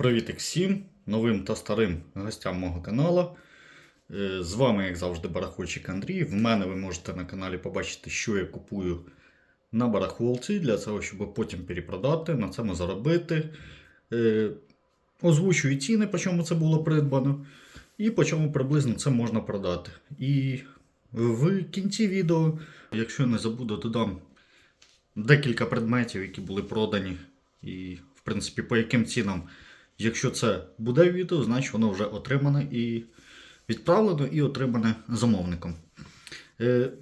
Привіт всім новим та старим гостям мого каналу. Е, З вами, як завжди, барахольчик Андрій. В мене ви можете на каналі побачити, що я купую на барахолці для того, щоб потім перепродати, на цьому заробити. Е, Озвучую ціни, по чому це було придбано, і по чому приблизно це можна продати. І в кінці відео, якщо не забуду, додам декілька предметів, які були продані, і, в принципі, по яким цінам. Якщо це буде відео, значить воно вже отримане і відправлено і отримане замовником. Е,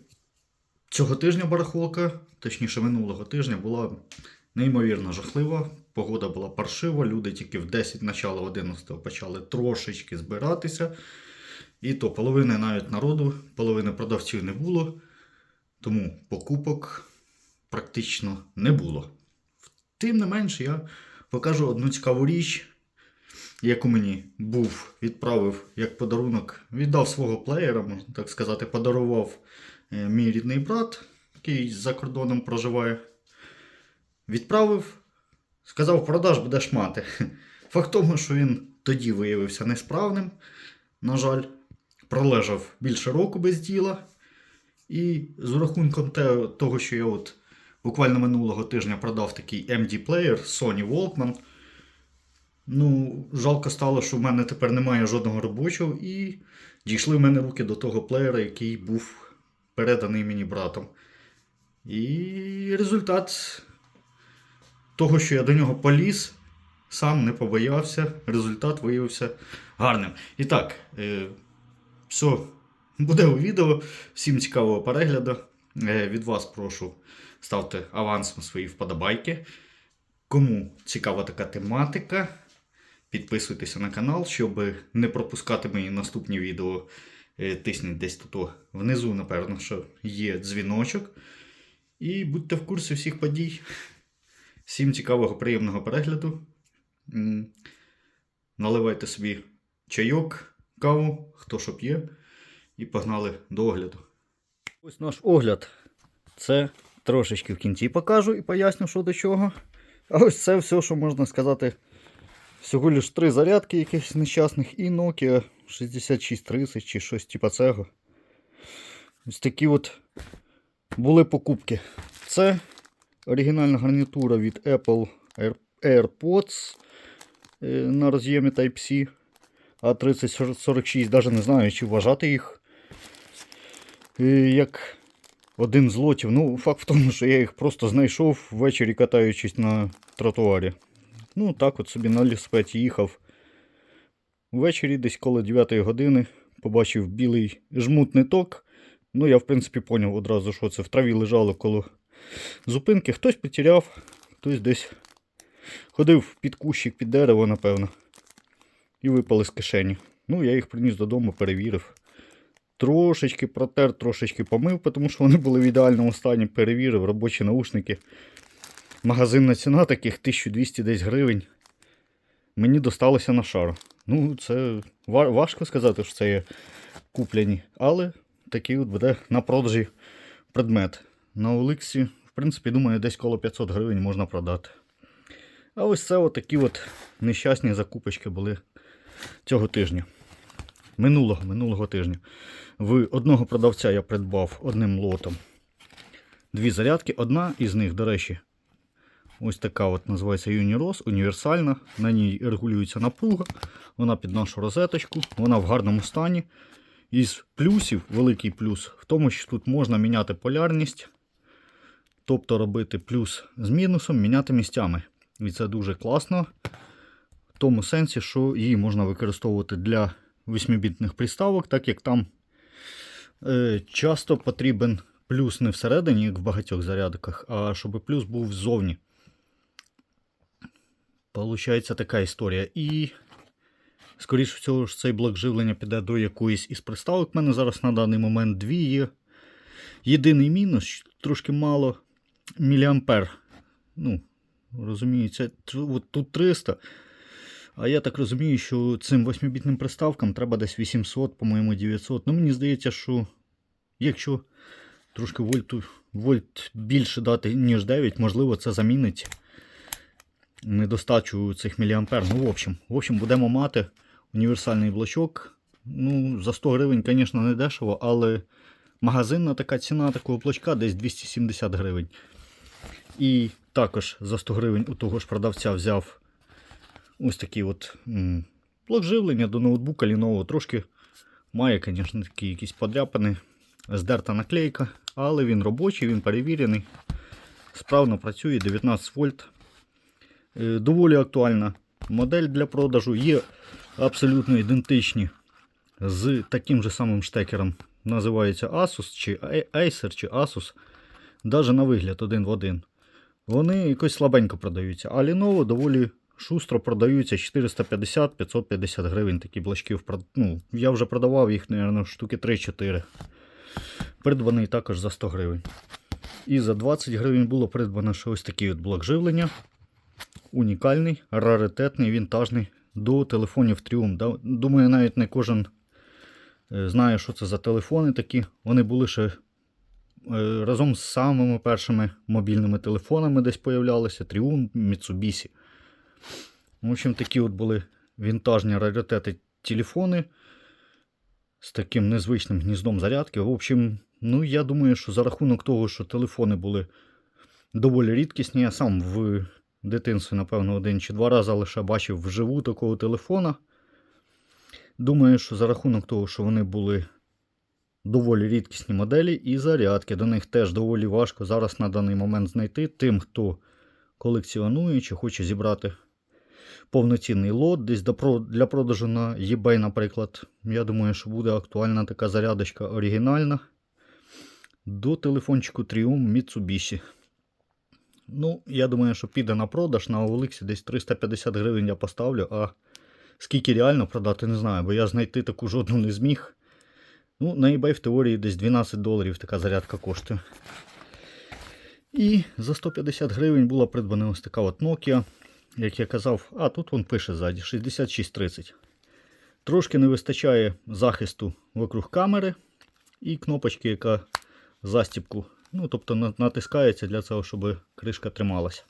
цього тижня барахолка, точніше минулого тижня, була неймовірно жахлива. Погода була паршива, люди тільки в 10 начало 11 почали трошечки збиратися. І то половини навіть народу, половини продавців не було, тому покупок практично не було. Тим не менше, я покажу одну цікаву річ, яку мені був відправив як подарунок, віддав свого плеєра, можна так сказати, подарував е, мій рідний брат, який за кордоном проживає. Відправив, сказав, продаж будеш мати. Факт тому, що він тоді виявився несправним, на жаль, пролежав більше року без діла. І з урахунком те- того, що я от буквально минулого тижня продав такий MD-плеєр Sony Walkman. Ну, жалко стало, що в мене тепер немає жодного робочого, і дійшли в мене руки до того плеєра, який був переданий мені братом. І результат того, що я до нього поліз, сам не побоявся, результат виявився гарним. І так, е, все, буде у відео. Всім цікавого перегляду. Е, від вас прошу ставте авансом свої вподобайки. Кому цікава така тематика, підписуйтеся на канал, щоб не пропускати мої наступні відео. Е, Тисніть десь тут внизу, напевно, що є дзвіночок. І будьте в курсі всіх подій. Всім цікавого, приємного перегляду. Наливайте собі чайок, каву, хто що п'є, і погнали до огляду. Ось наш огляд. Це трошечки в кінці покажу і поясню, що до чого. А ось це все, що можна сказати. Всього лиш три зарядки якихось нещасних і Nokia 6630 чи щось типа цього. Ось такі от були покупки. Це оригінальна гарнітура від Apple AirPods е, на роз'ємі Type-C. А3046, навіть не знаю, чи вважати їх е, як один з лотів. Ну, факт в тому, що я їх просто знайшов ввечері катаючись на тротуарі. Ну, так от собі на ліспеті їхав. Ввечері, десь коло 9 години, побачив білий жмутний ток. Ну, я, в принципі, поняв одразу, що це в траві лежало коло зупинки. Хтось потеряв, хтось десь ходив під кущик, під дерево, напевно. І випали з кишені. Ну, я їх приніс додому, перевірив. Трошечки протер, трошечки помив, тому що вони були в ідеальному стані. Перевірив робочі наушники. Магазинна ціна таких 1200 десь гривень. Мені досталося на шар. Ну, це важко сказати, що це є куплені. Але такий от буде на продажі предмет. На Оликсі, в принципі, думаю, десь коло 500 гривень можна продати. А ось це такі от нещасні закупочки були цього тижня. Минулого, минулого тижня. В одного продавця я придбав одним лотом дві зарядки. Одна із них, до речі, ось така от називається Uniros, універсальна. На ній регулюється напруга. Вона під нашу розеточку, вона в гарному стані. Із плюсів, великий плюс в тому, що тут можна міняти полярність, тобто робити плюс з мінусом, міняти місцями. І це дуже класно. В тому сенсі, що її можна використовувати для 8-бітних приставок, так як там е, часто потрібен плюс не всередині, як в багатьох зарядках, а щоб плюс був ззовні. Получається така історія. І, скоріш всього, ж цей блок живлення піде до якоїсь із приставок. У мене зараз на даний момент дві є. Єдиний мінус, трошки мало міліампер. Ну, розумію, от тут 300. А я так розумію, що цим 8-бітним приставкам треба десь 800, по-моєму, 900. Ну, мені здається, що якщо трошки вольту, вольт більше дати, ніж 9, можливо, це замінить недостачу цих міліампер. Ну, в общем, в общем, будемо мати універсальний блочок. Ну, за 100 гривень, звісно, не дешево, але магазинна така ціна такого блочка десь 270 гривень. І також за 100 гривень у того ж продавця взяв ось такий от блок живлення до ноутбука лінового. Трошки має, звісно, такі якісь подряпини, здерта наклейка, але він робочий, він перевірений. Справно працює 19 вольт. Е, Доволі актуальна модель для продажу. Є абсолютно ідентичні з таким же самим штекером. Називається Asus чи Acer чи Asus. Навіть на вигляд один в один. Вони якось слабенько продаються. А Lenovo доволі шустро продаються 450-550 гривень такі блочки. Ну, я вже продавав їх, мабуть, штуки 3-4. Придбаний також за 100 гривень. І за 20 гривень було придбано ще ось такий от блок живлення. Унікальний, раритетний, вінтажний до телефонів. Да? Думаю, навіть не кожен е, знає, що це за телефони такі. Вони були ще е, разом з самими першими мобільними телефонами десь появлялися. Triumph, Mitsubishi. В общем, такі от були вінтажні раритети телефони з таким незвичним гніздом зарядки. В общем, ну я думаю, що за рахунок того, що телефони були доволі рідкісні, я сам в дитинстві, напевно, один чи два рази лише бачив вживу такого телефона. Думаю, що за рахунок того, що вони були доволі рідкісні моделі, і зарядки до них теж доволі важко зараз на даний момент знайти тим, хто колекціонує чи хоче зібрати повноцінний лот десь для продажу на eBay, наприклад. Я думаю, що буде актуальна така зарядочка оригінальна до телефончику Triumph Mitsubishi. Ну, я думаю, що піде на продаж на OLX десь 350 гривень я поставлю, а скільки реально продати, не знаю, бо я знайти таку жодну не зміг. Ну, на eBay в теорії десь 12 доларів така зарядка коштує. І за 150 гривень була придбана ось така от Nokia. Як я казав, а тут він пише ззаді 6630. Трошки не вистачає захисту вокруг камери і кнопочки, яка застіпку. Ну, тобто натискається для того, щоб кришка трималася.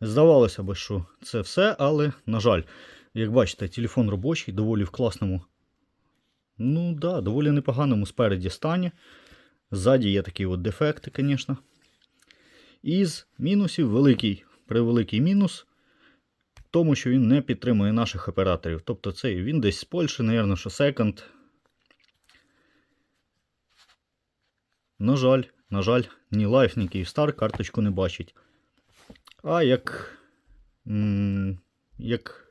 Здавалося б, що це все, але, на жаль, як бачите, телефон робочий, доволі в класному, ну да, доволі непоганому спереді стані. Ззаді є такі от дефекти, звісно. Із мінусів великий, превеликий мінус в тому, що він не підтримує наших операторів. Тобто цей він десь з Польщі, напевно, що секонд. На жаль, на жаль, ні Life, ні Kyivstar карточку не бачить. А як, як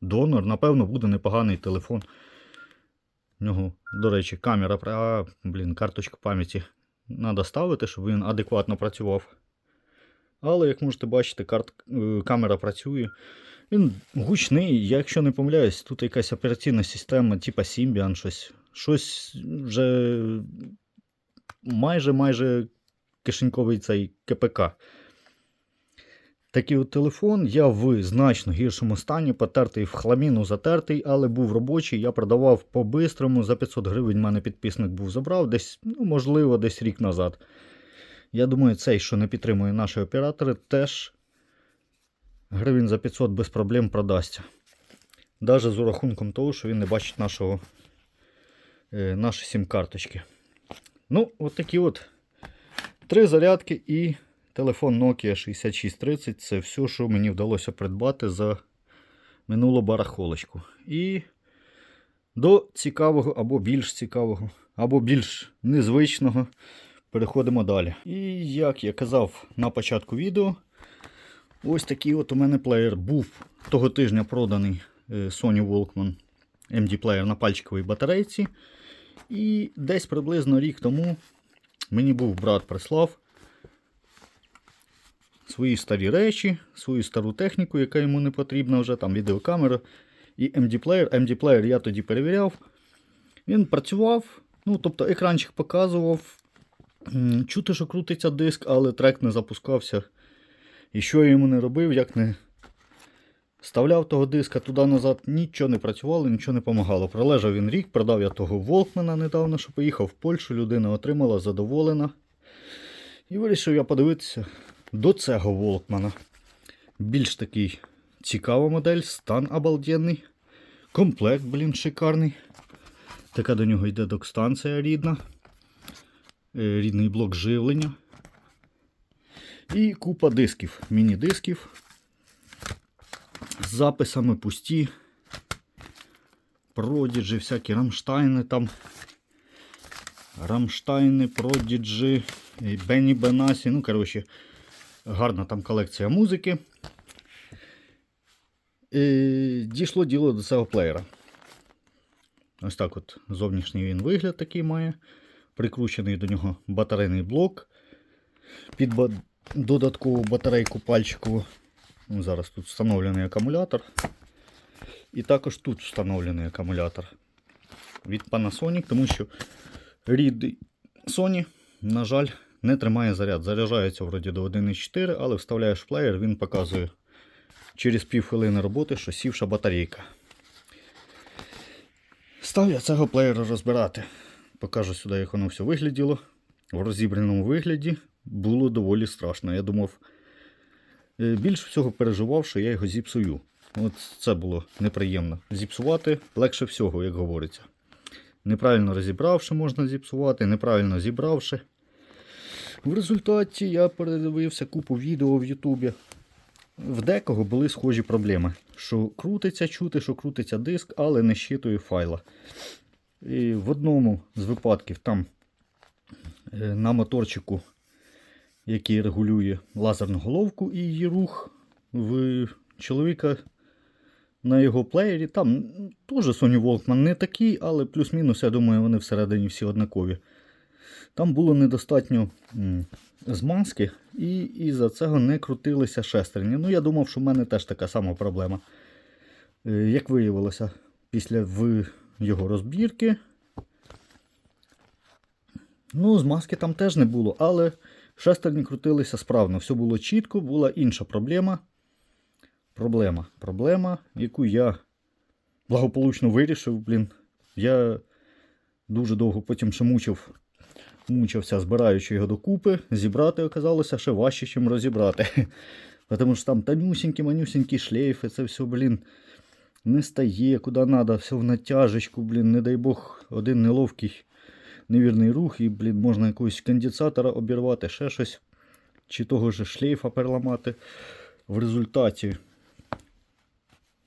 донор, напевно, буде непоганий телефон. У нього, до речі, камера, а, блін, карточку пам'яті треба ставити, щоб він адекватно працював. Але, як можете бачити, карт, е, камера працює. Він гучний, я, якщо не помиляюсь, тут якась операційна система, типа Symbian, щось. Щось вже майже майже кишеньковий цей КПК. Такий от телефон я в значно гіршому стані, потертий в хламіну, затертий, але був робочий. Я продавав по-бистрому. За 500 гривень мене підписник був забрав, десь, ну, можливо, десь рік назад. Я думаю, цей, що не підтримує наші оператори, теж гривень за 500 без проблем продасться. Навіть з урахунком того, що він не бачить нашого, е, наші сім-карточки. Ну, от такі от три зарядки і телефон Nokia 6630. Це все, що мені вдалося придбати за минулу барахолочку. І до цікавого або більш цікавого, або більш незвичного переходимо далі. І як я казав на початку відео, ось такий от у мене плеєр був того тижня проданий е, Sony Walkman MD плеєр на пальчиковій батарейці. І десь приблизно рік тому мені був брат прислав свої старі речі, свою стару техніку, яка йому не потрібна вже, там відеокамера і MD-плеєр. MD-плеєр я тоді перевіряв. Він працював, ну, тобто екранчик показував. Чути, що крутиться диск, але трек не запускався. І що я йому не робив, як не Вставляв того диска туди-назад, нічого не працювало, нічого не допомагало. Пролежав він рік, продав я того Волкмена недавно, що поїхав в Польщу, людина отримала, задоволена. І вирішив я подивитися до цього Волкмана. Більш такий цікава модель, стан обалденний. Комплект, блін, шикарний. Така до нього йде док-станція рідна. Е, Рідний блок живлення. І купа дисків, міні-дисків. З записами пусті. Продіджі, всякі Рамштайни там. Рамштайни, Продіджі, Бенні Бенасі. Ну, коротше, гарна там колекція музики. І дійшло діло до цього плеєра. Ось так от зовнішній він вигляд такий має. Прикручений до нього батарейний блок. Під ба- додаткову батарейку пальчикову. Зараз тут встановлений акумулятор. І також тут встановлений акумулятор від Panasonic, тому що рідний Sony, на жаль, не тримає заряд. Заряджається вроді до 1,4, але вставляєш плеєр, він показує через півхвилини роботи, що сівша батарейка. Став я цього плеєра розбирати. Покажу сюди, як воно все вигляділо. В розібраному вигляді було доволі страшно. Я думав, більш всього переживав, що я його зіпсую. От це було неприємно. Зіпсувати легше всього, як говориться. Неправильно розібравши, можна зіпсувати, неправильно зібравши. В результаті я передивився купу відео в Ютубі. В декого були схожі проблеми. Що крутиться чути, що крутиться диск, але не щитує файла. І в одному з випадків там е, на моторчику, який регулює лазерну головку і її рух, в чоловіка на його плеєрі, там теж Sony Walkman не такий, але плюс-мінус, я думаю, вони всередині всі однакові. Там було недостатньо змазки, і із-за цього не крутилися шестерні. Ну, я думав, що в мене теж така сама проблема. Е, Як виявилося, після в його розбірки. Ну, змазки там теж не було, але шестерні крутилися справно. Все було чітко, була інша проблема. Проблема. Проблема, яку я благополучно вирішив, блін. Я дуже довго потім ще мучив, мучився, збираючи його докупи. Зібрати оказалося ще важче, ніж розібрати. Тому що там тонюсінькі, манюсінькі шлейфи, це все, блін, не стає, куди треба, все в натяжечку, блін, не дай Бог, один неловкий невірний рух, і, блін, можна якогось конденсатора обірвати, ще щось, чи того ж шлейфа переламати. В результаті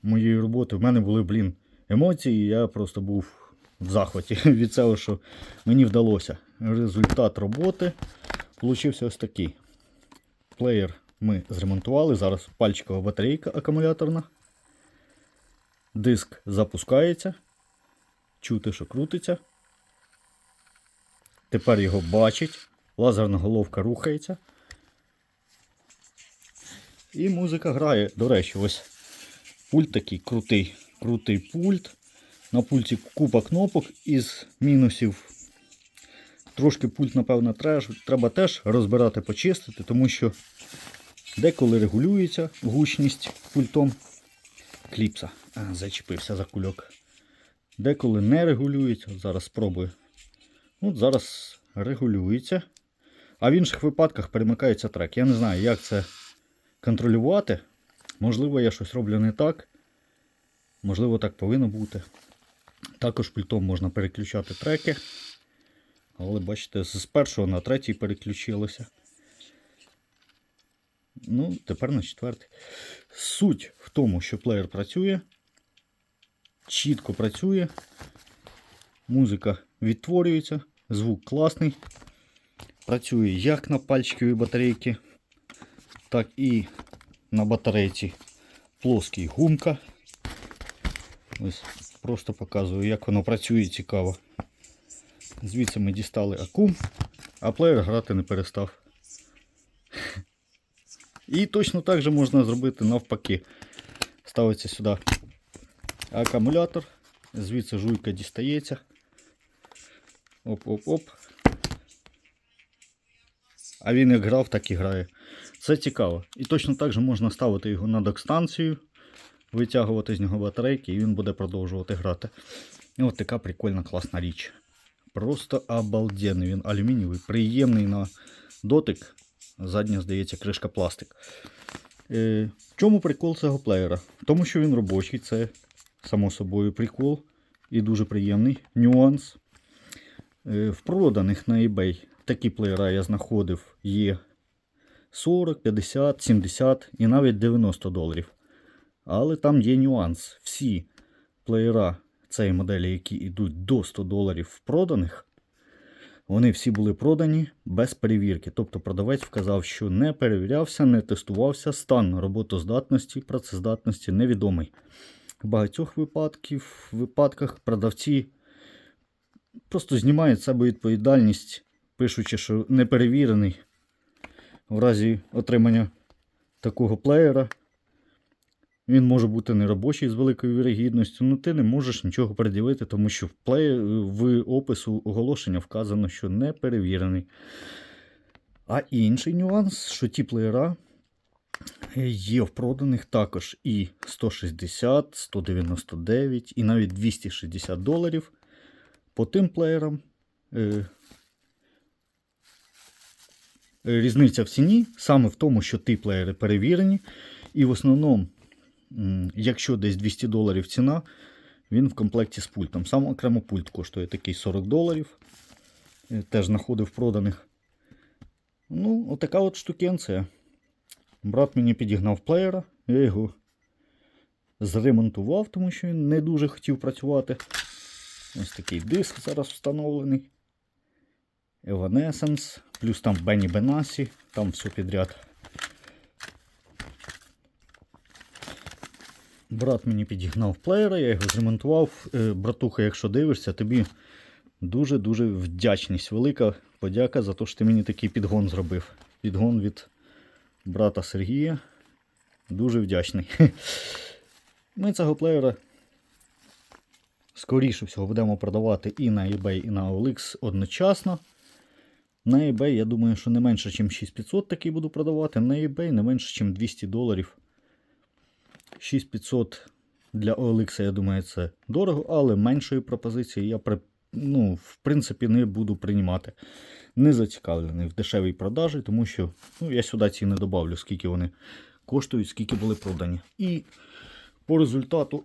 моєї роботи в мене були, блін, емоції, я просто був в захваті від цього, що мені вдалося. Результат роботи получився ось такий. Плеєр ми зремонтували. Зараз пальчикова батарейка акумуляторна. Диск запускається. Чути, що крутиться. Тепер його бачить. Лазерна головка рухається. І музика грає. До речі, ось пульт такий крутий. Крутий пульт. На пульті купа кнопок із мінусів. Трошки пульт, напевно, треба теж розбирати, почистити, тому що деколи регулюється гучність пультом кліпса. А, зачепився за кульок. Деколи не регулюється. Зараз спробую. От зараз регулюється. А в інших випадках перемикається трек. Я не знаю, як це контролювати. Можливо, я щось роблю не так. Можливо, так повинно бути. Також пультом можна переключати треки. Але бачите, з першого на третій переключилося. Ну, тепер на четвертий. Суть в тому, що плеєр працює, чітко працює, музика відтворюється, звук класний. Працює як на пальчиковій батарейці, так і на батарейці плоскій гумка. Ось просто показую, як воно працює цікаво. Звідси ми дістали акум, а плеєр грати не перестав. І точно так же можна зробити навпаки. Ставиться сюди акумулятор, звідси жуйка дістається. Оп-оп-оп. А він як грав, так і грає. Це цікаво. І точно так же можна ставити його на док-станцію, витягувати з нього батарейки, і він буде продовжувати грати. І от така прикольна класна річ. Просто обалденний. Він алюмінієвий, приємний на дотик. Задня, здається, кришка пластик. Е, в чому прикол цього плеєра? Тому, що він робочий, це само собою прикол і дуже приємний нюанс. Е, в проданих на eBay такі плеєра я знаходив є 40, 50, 70 і навіть 90 доларів. Але там є нюанс. Всі плеєра цієї моделі, які йдуть до 100 доларів в проданих, вони всі були продані без перевірки. Тобто продавець вказав, що не перевірявся, не тестувався, стан роботоздатності, працездатності невідомий. В багатьох випадків, випадках продавці просто знімають себе відповідальність, пишучи, що не перевірений в разі отримання такого плеєра. Він може бути неробочий з великою вірогідністю, але ти не можеш нічого пред'явити, тому що в, плеє, в опису оголошення вказано, що не перевірений. А інший нюанс, що ті плеєра є в проданих також і 160, 199, і навіть 260 доларів. По тим плеєрам е, різниця в ціні саме в тому, що ті плеєри перевірені, і в основному. Якщо десь 200 доларів ціна, він в комплекті з пультом. Сам окремо пульт коштує такий 40 доларів. Е, Теж знаходив проданих. Ну, отака от штукенція. Брат мені підігнав плеєра, я його зремонтував, тому що він не дуже хотів працювати. Ось такий диск зараз встановлений. Evanescence, плюс там Бенні Бенасі, там все підряд. Брат мені підігнав плеєра, я його зремонтував. Е, Братуха, якщо дивишся, тобі дуже-дуже вдячність. Велика подяка за те, що ти мені такий підгон зробив. Підгон від брата Сергія. Дуже вдячний. Ми цього плеєра скоріше всього будемо продавати і на eBay, і на OLX одночасно. На eBay, я думаю, що не менше, ніж 6500 такий буду продавати. На eBay не менше, ніж 200 доларів. 6500 для OLX, я думаю, це дорого, але меншої пропозиції я ну, в принципі не буду приймати. Не зацікавлений в дешевій продажі, тому що ну, я сюди ціни добавлю, скільки вони коштують, скільки були продані. І по результату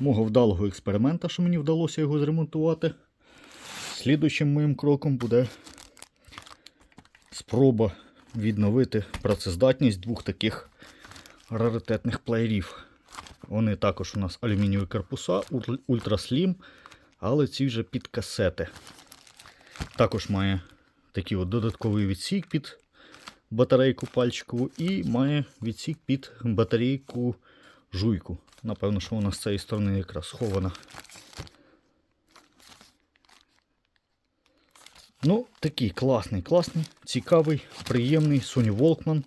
мого вдалого експеримента, що мені вдалося його зремонтувати, слідуючим моїм кроком буде спроба відновити працездатність двох таких раритетних плеєрів. Вони також у нас алюмінієві корпуса, ультраслім, але ці вже під касети. Також має такий от додатковий відсік під батарейку пальчикову і має відсік під батарейку жуйку. Напевно, що вона з цієї сторони якраз схована. Ну, такий класний, класний, цікавий, приємний Sony Walkman.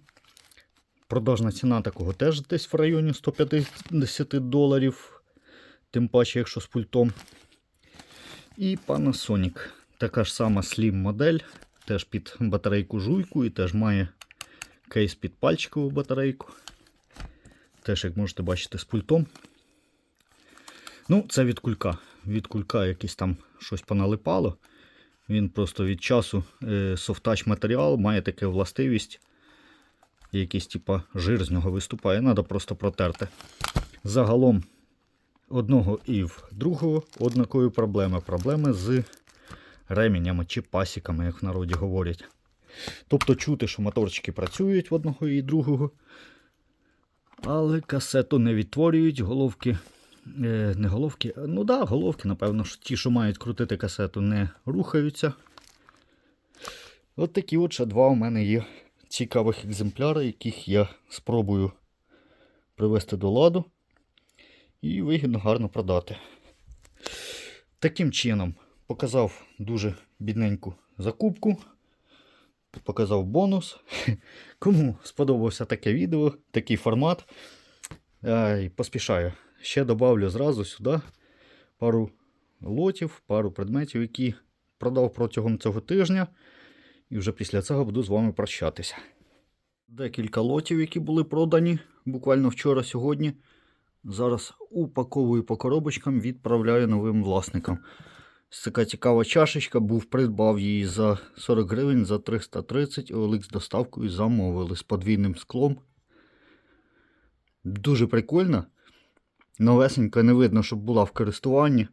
Продажна ціна такого теж десь в районі 150 доларів. Тим паче, якщо з пультом. І Panasonic. Така ж сама Slim модель. Теж під батарейку жуйку і теж має кейс під пальчикову батарейку. Теж, як можете бачити, з пультом. Ну, це від кулька. Від кулька якесь там щось поналипало. Він просто від часу е, софтач матеріал має таке властивість. Якийсь типа жир з нього виступає, треба просто протерти. Загалом одного і в другого однакові проблеми. Проблеми з ременями чи пасіками, як в народі говорять. Тобто чути, що моторчики працюють в одного і другого. Але касету не відтворюють, головки. Е, не головки, ну так, да, головки, напевно, ті, що мають крутити касету, не рухаються. От такі от ще два у мене є цікавих екземпляри, яких я спробую привести до ладу і вигідно гарно продати. Таким чином показав дуже бідненьку закупку. Показав бонус. Кому сподобався таке відео, такий формат. Ай, Поспішаю. Ще додавлю зразу сюди пару лотів, пару предметів, які продав протягом цього тижня. І вже після цього буду з вами прощатися. Декілька лотів, які були продані буквально вчора-сьогодні. Зараз упаковую по коробочкам, відправляю новим власникам. Така цікава чашечка, був придбав її за 40 гривень за 330 OLX доставкою замовили з подвійним склом. Дуже прикольна. Новесенька, не видно, щоб була в користуванні.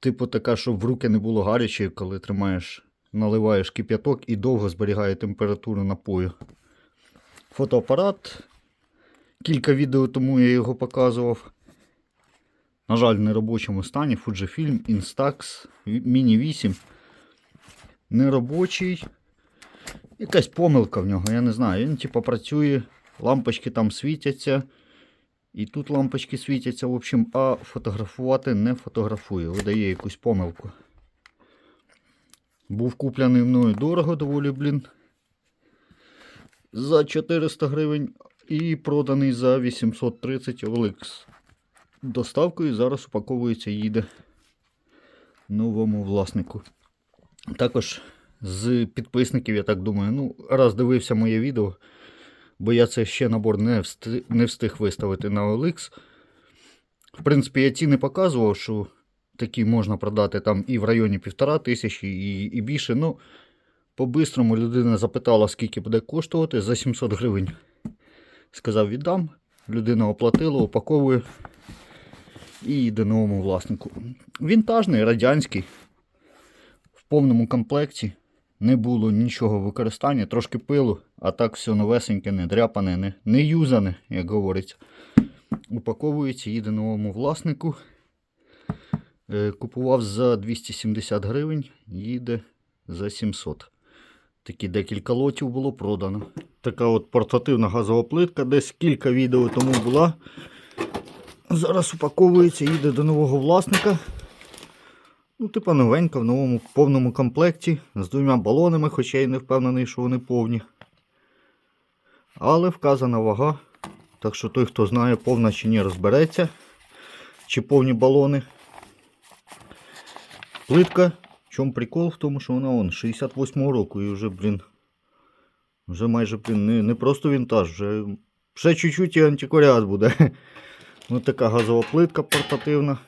Типу така, щоб в руки не було гарячої, коли тримаєш, наливаєш кип'яток і довго зберігає температуру напою. Фотоапарат. Кілька відео тому я його показував. На жаль, в неробочому стані Fujifilm Instax Mini 8. Неробочий. Якась помилка в нього, я не знаю. Він типу працює, лампочки там світяться. І тут лампочки світяться, в общем, а фотографувати не фотографує, видає якусь помилку. Був куплений мною дорого доволі, блін. За 400 гривень і проданий за 830 OLX. Доставкою зараз упаковується і їде новому власнику. Також з підписників, я так думаю, ну, раз дивився моє відео, бо я це ще набор не встиг, не встиг виставити на OLX. В принципі, я ціни показував, що такі можна продати там і в районі півтора тисячі, і, і більше. Ну, по-бистрому людина запитала, скільки буде коштувати за 700 гривень. Сказав, віддам. Людина оплатила, упаковує і їде новому власнику. Вінтажний, радянський. В повному комплекті. Не було нічого використання, трошки пилу, а так все новесеньке, не дряпане, не, не юзане, як говориться. Упаковується, їде новому власнику. Е, Купував за 270 гривень, їде за 700. Такі декілька лотів було продано. Така от портативна газова плитка, десь кілька відео тому була. Зараз упаковується, їде до нового власника. Ну, типа новенька в новому повному комплекті з двома балонами, хоча я не впевнений, що вони повні. Але вказана вага. Так що той, хто знає, повна чи ні, розбереться, чи повні балони. Плитка. В чому прикол? В тому, що вона он 68-го року і вже, блін. Вже майже, блін, не, не просто вінтаж, вже ще чуть-чуть і антикваріат буде. Ось така газова плитка портативна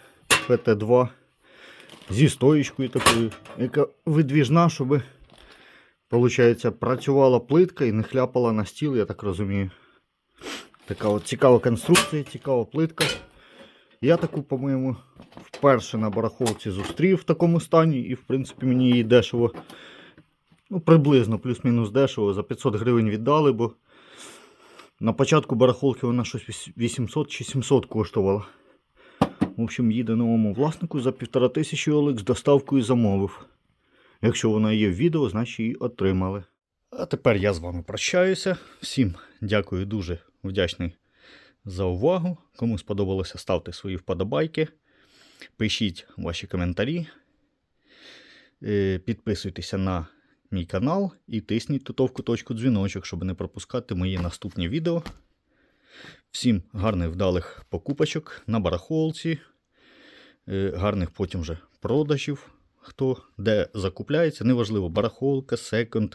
ПТ2 зі стоїчкою такою, яка видвіжна, щоб виходить, працювала плитка і не хляпала на стіл, я так розумію. Така от цікава конструкція, цікава плитка. Я таку, по-моєму, вперше на барахолці зустрів в такому стані, і, в принципі, мені її дешево, ну, приблизно плюс-мінус дешево, за 500 гривень віддали, бо на початку барахолки вона щось 800 чи 700 коштувала. В общем, їде новому власнику за півтора тисячі з доставкою замовив. Якщо вона є в відео, значить її отримали. А тепер я з вами прощаюся. Всім дякую, дуже вдячний за увагу. Кому сподобалося, ставте свої вподобайки. Пишіть ваші коментарі. Е, Підписуйтеся на мій канал і тисніть тут в куточку дзвіночок, щоб не пропускати мої наступні відео. Всім гарних вдалих покупочок на барахолці, е, гарних потім вже продажів. Хто де закупляється, неважливо, барахолка, секонд.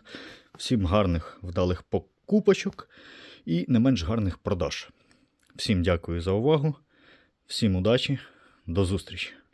Всім гарних вдалих покупочок і не менш гарних продаж. Всім дякую за увагу, всім удачі, до зустрічі!